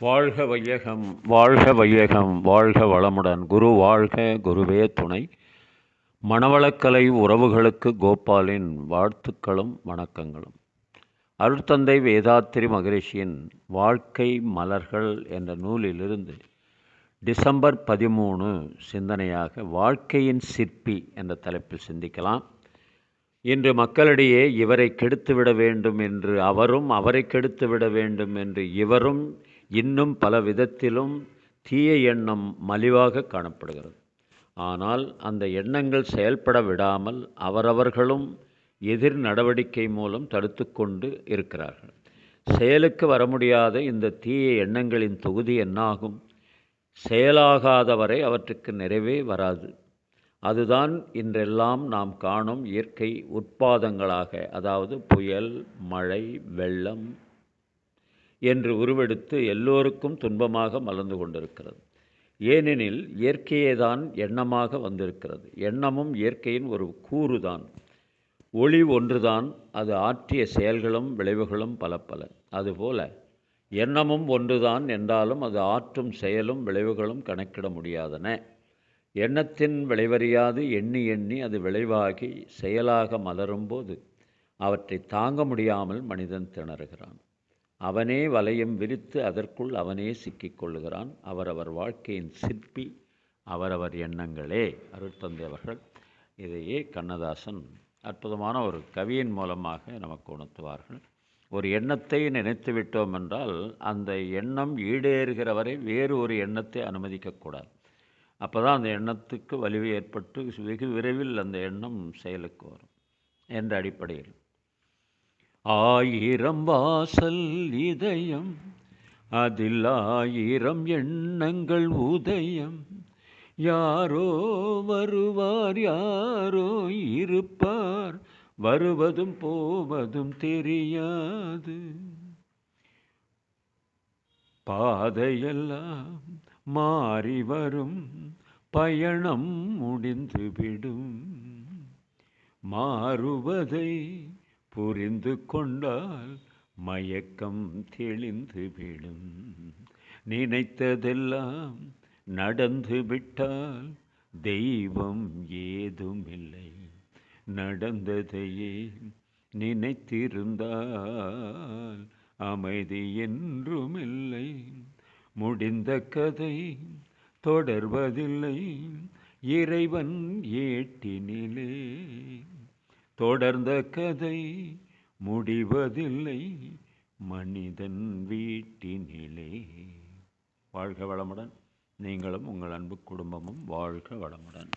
வாழ்க வையகம் வாழ்க வையகம் வாழ்க வளமுடன். குரு வாழ்க குருவே துணை. மணவளக்கலை உறவுகளுக்கு கோபாலின் வாழ்த்துக்களும் வணக்கங்களும். அருட்தந்தை வேதாத்திரி மகரிஷியின் வாழ்க்கை மலர்கள் என்ற நூலிலிருந்து டிசம்பர் பதிமூணு சிந்தனையாக வாழ்க்கையின் சிற்பி என்ற தலைப்பில் சிந்திக்கலாம். இன்று மக்களிடையே இவரை கெடுத்துவிட வேண்டும் என்று அவரும் அவரை கெடுத்துவிட வேண்டும் என்று இவரும் இன்னும் பல விதத்திலும் தீய எண்ணம் மலிவாக காணப்படுகிறது. ஆனால் அந்த எண்ணங்கள் செயல்பட விடாமல் அவரவர்களும் எதிர் நடவடிக்கை மூலம் தடுத்து கொண்டு இருக்கிறார்கள். செயலுக்கு வர முடியாத இந்த தீய எண்ணங்களின் தொகுதி என்னாகும்? செயலாகாதவரை அவற்றுக்கு நிறைவே வராது. அதுதான் இன்றெல்லாம் நாம் காணும் இயற்கை உட்பாதங்களாக அதாவது புயல் மழை வெள்ளம் என்று உருவெடுத்து எல்லோருக்கும் துன்பமாக மலர்ந்து கொண்டிருக்கிறது. ஏனெனில் இயற்கையே தான் எண்ணமாக வந்திருக்கிறது. எண்ணமும் இயற்கையின் ஒரு கூறுதான். ஒளி ஒன்றுதான் அது ஆற்றிய செயல்களும் விளைவுகளும் பல பல. அதுபோல எண்ணமும் ஒன்றுதான் என்றாலும் அது ஆற்றும் செயலும் விளைவுகளும் கணக்கிட முடியாதன. எண்ணத்தின் விளைவறியாது எண்ணி எண்ணி அது விளைவாகி செயலாக மலரும்போது அவற்றை தாங்க முடியாமல் மனிதன் திணறுகிறான். அவனே வலையம் விரித்து அதற்குள் அவனே சிக்கிக்கொள்ளுகிறான் அவரவர் வாழ்க்கையின் சிற்பி அவரவர் எண்ணங்களே. அருட்தந்தை அவர்கள் இதையே கண்ணதாசன் அற்புதமான ஒரு கவியின் மூலமாக நமக்கு உணர்த்துவார்கள். ஒரு எண்ணத்தை நினைத்து விட்டோம் என்றால் அந்த எண்ணம் ஈடேறுகிற வரை வேறு ஒரு எண்ணத்தை அனுமதிக்கக்கூடாது அப்போ தான் அந்த எண்ணத்துக்கு வலிவு ஏற்பட்டு வெகு விரைவில் அந்த எண்ணம் செயலுக்கு வரும் என்ற அடிப்படையில். ஆயிரம் வாசல் இதயம் அதில் ஆயிரம் எண்ணங்கள் உதயம். யாரோ வருவார் யாரோ இருப்பார் வருவதும் போவதும் தெரியாது. பாதையெல்லாம் மாறி வரும் பயணம் முடிந்துவிடும் மாறுவதை புரிந்து கொண்டால் மயக்கம் தெளிந்துவிடும் நினைத்ததெல்லாம் நடந்து விட்டால் தெய்வம் ஏதுமில்லை. நடந்ததையே நினைத்திருந்தால் அமைதி என்றுமில்லை. முடிந்த கதை தொடர்வதில்லை. இறைவன் ஏட்டினிலே தொடர்ந்த கதை முடிவதில்லை. மனிதன் வீட்டினிலே. வாழ்க வளமுடன். நீங்களும் உங்கள் அன்பு குடும்பமும் வாழ்க வளமுடன்.